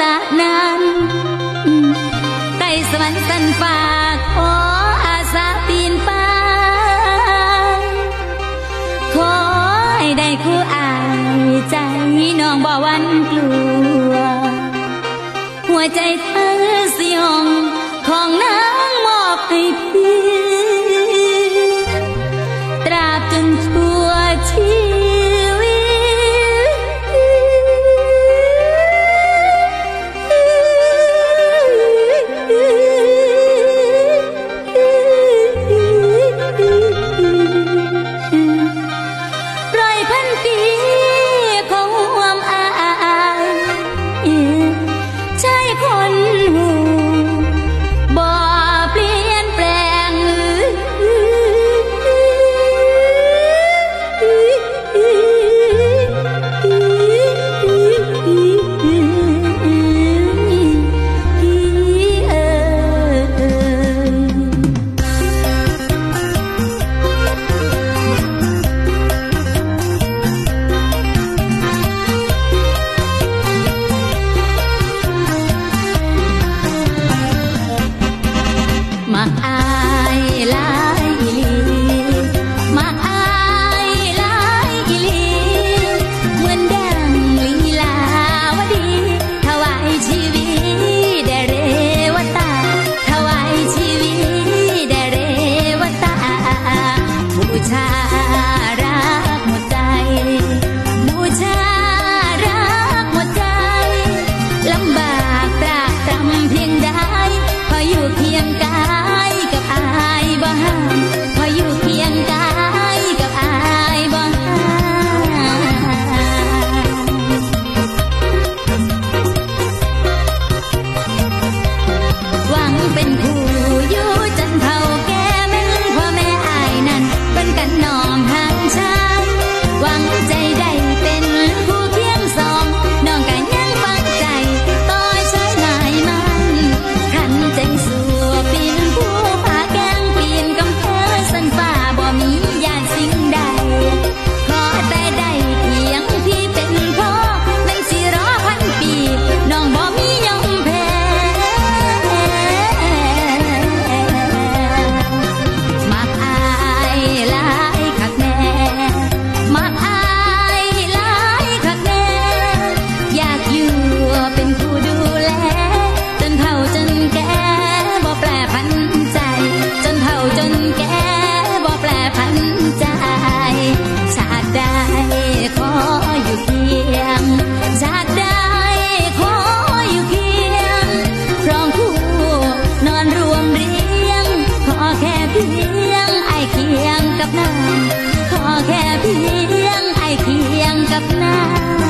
ตะนั้นใต้สวรรค์สันฝากขออาสาปีนฟ้าขอให้ได้คู่อายใจน้องบ่วันกลัว หัวใจเธอสยองของนา time. น้ำขอแค่เพียงไอเคียงกับน้ำ